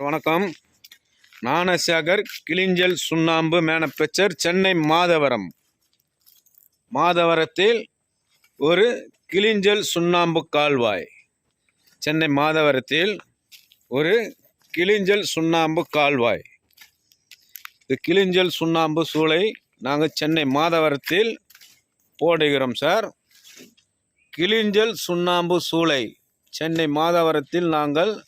வணக்கம். ஞானசாகர் கிளிஞ்சல் சுண்ணாம்பு மேனுஃபேக்சர் சென்னை மாதவரம். மாதவரத்தில் ஒரு கிளிஞ்சல் சுண்ணாம்பு கால்வாய். சென்னை மாதவரத்தில் ஒரு கிளிஞ்சல் சுண்ணாம்பு கால்வாய். இது கிளிஞ்சல் சுண்ணாம்பு சூளை நாங்கள் சென்னை மாதவரத்தில் போடுகிறோம் சார். கிளிஞ்சல் சுண்ணாம்பு சூளை சென்னை மாதவரத்தில் நாங்கள்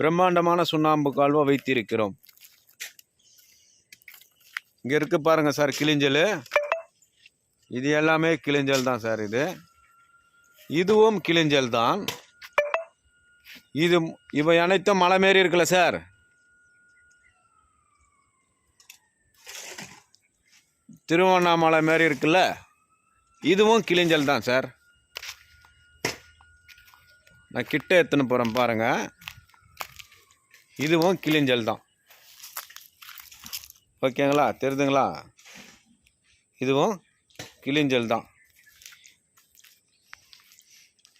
பிரம்மாண்டமான சுண்ணாம்பு கால்வா வைத்திருக்கிறோம். இங்கே இருக்கு பாருங்கள் சார் கிளிஞ்சல் இது எல்லாமே கிளிஞ்சல் தான் சார் இது. இதுவும் கிளிஞ்சல் தான். இது இவை அனைத்தும் மலை மாரி இருக்குல்ல சார்? திருவண்ணாமலை மாரி இருக்குல்ல? இதுவும் கிளிஞ்சல் தான் சார். நான் கிட்ட எடுத்துன்னு போகிறேன் பாருங்கள் இதுவும் கிளிஞ்சல் தான். ஓகேங்களா? தெரியுதுங்களா இதுவும் கிளிஞ்சல் தான்.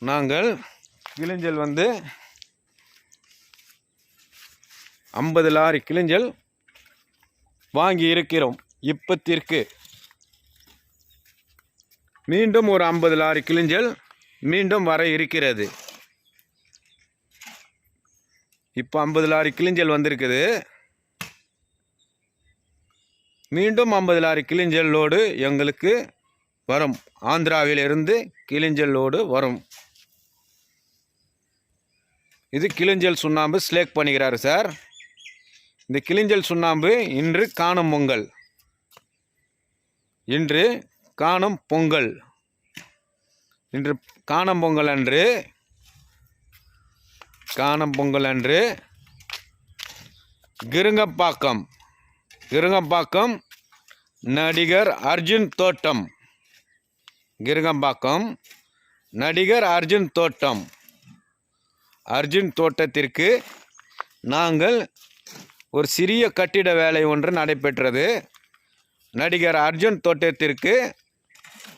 நாங்கள் கிளிஞ்சல் வந்து ஐம்பது லாரி கிளிஞ்சல் வாங்கி இருக்கிறோம் இப்பத்திற்கு. மீண்டும் ஒரு ஐம்பது லாரி கிளிஞ்சல் மீண்டும் வர இருக்கிறது. இப்போ ஐம்பது லாரி கிளிஞ்சல் வந்திருக்குது. மீண்டும் ஐம்பது லாரி கிளிஞ்சல் லோடு எங்களுக்கு வரும். ஆந்திராவிலிருந்து கிளிஞ்சல் லோடு வரும். இது கிளிஞ்சல் சுண்ணாம்பு ஸ்லேக் பண்ணிக்கிறாரு சார். இந்த கிளிஞ்சல் சுண்ணாம்பு இன்று காணும் பொங்கல். இன்று காணும் பொங்கல். இன்று காணும் பொங்கல் அன்று காணும் பொங்கல் அன்று கிருங்கப்பாக்கம் கிருங்கம்பாக்கம் நடிகர் அர்ஜுன் தோட்டம். கிருங்கம்பாக்கம் நடிகர் அர்ஜுன் தோட்டம். அர்ஜுன் தோட்டத்திற்கு நாங்கள் ஒரு சிறிய கட்டிட வேலை ஒன்று நடைபெற்றது. நடிகர் அர்ஜுன் தோட்டத்திற்கு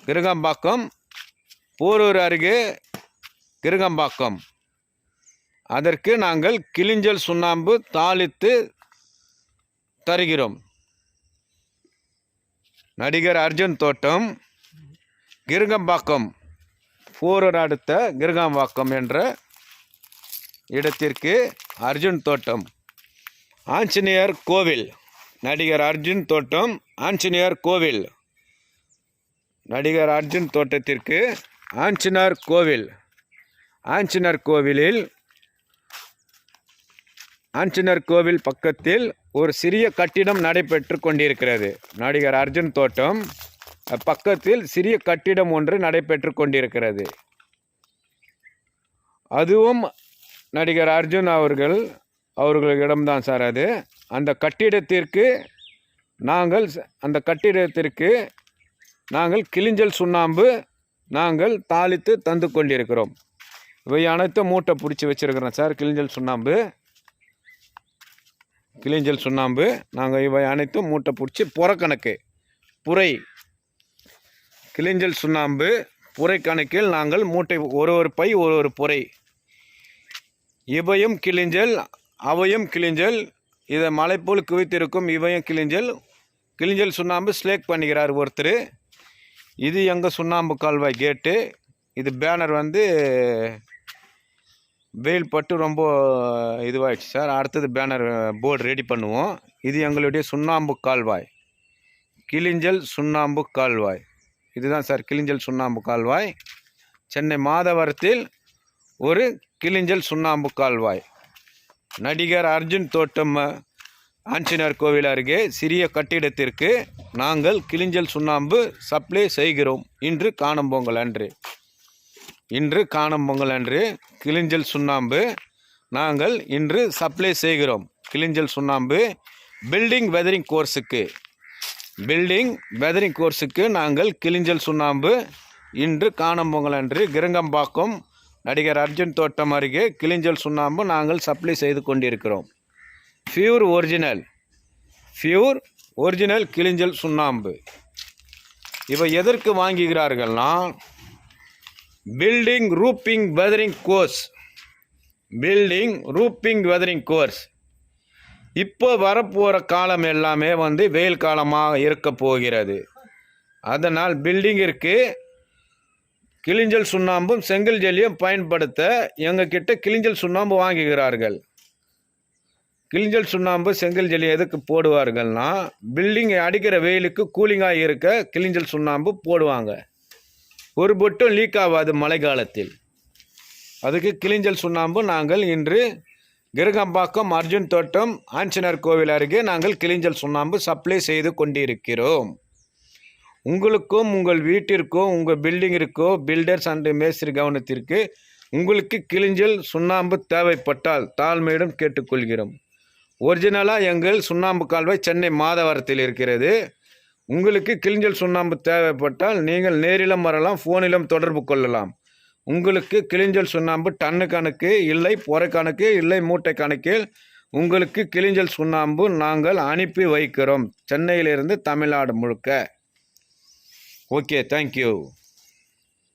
கிருங்கம்பாக்கம் போரூர் அருகே கிருங்கம்பாக்கம் அதற்கு நாங்கள் கிளிஞ்சல் சுண்ணாம்பு தாளித்து தருகிறோம். நடிகர் அர்ஜுன் தோட்டம் கிருகம்பாக்கம் போரூர் அடுத்த கிருகம்பாக்கம் என்ற இடத்திற்கு அர்ஜுன் தோட்டம். ஆஞ்சநேயர் கோவில் நடிகர் அர்ஜுன் தோட்டம் ஆஞ்சநேயர் கோவில். நடிகர் அர்ஜுன் தோட்டத்திற்கு ஆஞ்சநேயர் கோவில். ஆஞ்சநேயர் கோவிலில் ஆஞ்சநேயர் கோவில் பக்கத்தில் ஒரு சிறிய கட்டிடம் நடைபெற்று கொண்டிருக்கிறது. நடிகர் அர்ஜுன் தோட்டம் பக்கத்தில் சிறிய கட்டிடம் ஒன்று நடைபெற்று கொண்டிருக்கிறது. அதுவும் நடிகர் அர்ஜுன் அவர்கள் அவர்களிடம்தான் சார் அது. அந்த கட்டிடத்திற்கு நாங்கள் அந்த கட்டிடத்திற்கு நாங்கள் கிளிஞ்சல் சுண்ணாம்பு நாங்கள் தாளித்து தந்து கொண்டிருக்கிறோம். இவை அனைத்தும் மூட்டை பிடிச்சி வச்சிருக்கிறோம் சார் கிளிஞ்சல் சுண்ணாம்பு. கிளிஞ்சல் சுண்ணாம்பு. நாங்கள் இவை அனைத்தும் மூட்டை பிடிச்சி புறக்கணக்கு புரை கிளிஞ்சல் சுண்ணாம்பு புரை கணக்கில் நாங்கள் மூட்டை ஒரு ஒரு பை ஒரு ஒரு புரை. இவையும் கிளிஞ்சல் அவையும் கிளிஞ்சல். இதை மலைப்போல் குவித்திருக்கும் இவையும் கிளிஞ்சல். கிளிஞ்சல் சுண்ணாம்பு ஸ்லேக் பண்ணிக்கிறார் ஒருத்தர். இது எங்கள் சுண்ணாம்பு கால்வாய் கேட்டு. இது பேனர் வந்து வெயில் பட்டு ரொம்ப இதுவாகிடுச்சு சார். அடுத்தது பேனர் போர்டு ரெடி பண்ணுவோம். இது எங்களுடைய சுண்ணாம்பு கால்வாய். கிளிஞ்சல் சுண்ணாம்பு கால்வாய். இதுதான் சார் கிளிஞ்சல் சுண்ணாம்பு கால்வாய். சென்னை மாதவரத்தில் ஒரு கிளிஞ்சல் சுண்ணாம்பு கால்வாய். நடிகர் அர்ஜுன் தோட்டம் ஆஞ்சநேயர் கோவில் அருகே சிறிய கட்டிடத்திற்கு நாங்கள் கிளிஞ்சல் சுண்ணாம்பு சப்ளை செய்கிறோம். இன்று காணும் பொங்கல் அன்று. இன்று காணும் பொங்கல் அன்று கிளிஞ்சல் சுண்ணாம்பு. நாங்கள் இன்று சப்ளை செய்கிறோம். கிளிஞ்சல் சுண்ணாம்பு பில்டிங் வெதரிங் கோர்ஸுக்கு. பில்டிங் வெதரிங் கோர்ஸுக்கு நாங்கள் கிளிஞ்சல் சுண்ணாம்பு இன்று காணும் பொங்கல் அன்று கிரங்கம்பாக்கம் நடிகர் அர்ஜுன் தோட்டம் அருகே கிளிஞ்சல் சுண்ணாம்பு நாங்கள் சப்ளை செய்து கொண்டிருக்கிறோம். ஃபியூர் ஒரிஜினல் ஃபியூர் ஒரிஜினல் கிளிஞ்சல் சுண்ணாம்பு. இவை எதற்கு வாங்குகிறார்கள்னா building roofing weathering course building roofing weathering course இப்போ வரப்போகிற காலம் எல்லாமே வந்து வெயில் காலமாக இருக்க போகிறது. அதனால் பில்டிங்கிற்கு கிளிஞ்சல் சுண்ணாம்பும் செங்கல் ஜல்லியும் பயன்படுத்த எங்ககிட்ட கிளிஞ்சல் சுண்ணாம்பு வாங்குகிறார்கள். கிளிஞ்சல் சுண்ணாம்பு செங்கல் ஜல்லி எதுக்கு போடுவார்கள்னா பில்டிங் அடிக்கிற வெயிலுக்கு கூலிங்காக இருக்க கிளிஞ்சல் சுண்ணாம்பு போடுவாங்க. ஒரு பொட்டும் லீக் ஆகாது மழை காலத்தில் அதுக்கு கிளிஞ்சல் சுண்ணாம்பு நாங்கள் இன்று கிருகம்பாக்கம் அர்ஜுன் தோட்டம் ஆஞ்சனர் கோவில் அருகே நாங்கள் கிளிஞ்சல் சுண்ணாம்பு சப்ளை செய்து கொண்டிருக்கிறோம். உங்களுக்கும் உங்கள் வீட்டிற்கோ உங்கள் பில்டிங்கிற்கோ பில்டர்ஸ் அண்ட் மேஸ்திரி கவனத்திற்கு உங்களுக்கு கிளிஞ்சல் சுண்ணாம்பு தேவைப்பட்டால் தாழ்மையிடம் கேட்டுக்கொள்கிறோம். ஒரிஜினலாக எங்கள் சுண்ணாம்பு கால்வாய் சென்னை மாதவரத்தில் இருக்கிறது. உங்களுக்கு கிளிஞ்சல் சுண்ணாம்பு தேவைப்பட்டால் நீங்கள் நேரிலும் வரலாம் ஃபோனிலும் தொடர்பு கொள்ளலாம். உங்களுக்கு கிளிஞ்சல் சுண்ணாம்பு டன்னு கணக்கு இல்லை புற கணக்கு இல்லை மூட்டை கணக்கில் உங்களுக்கு கிளிஞ்சல் சுண்ணாம்பு நாங்கள் அனுப்பி வைக்கிறோம் சென்னையிலிருந்து தமிழ்நாடு முழுக்க. Okay thank you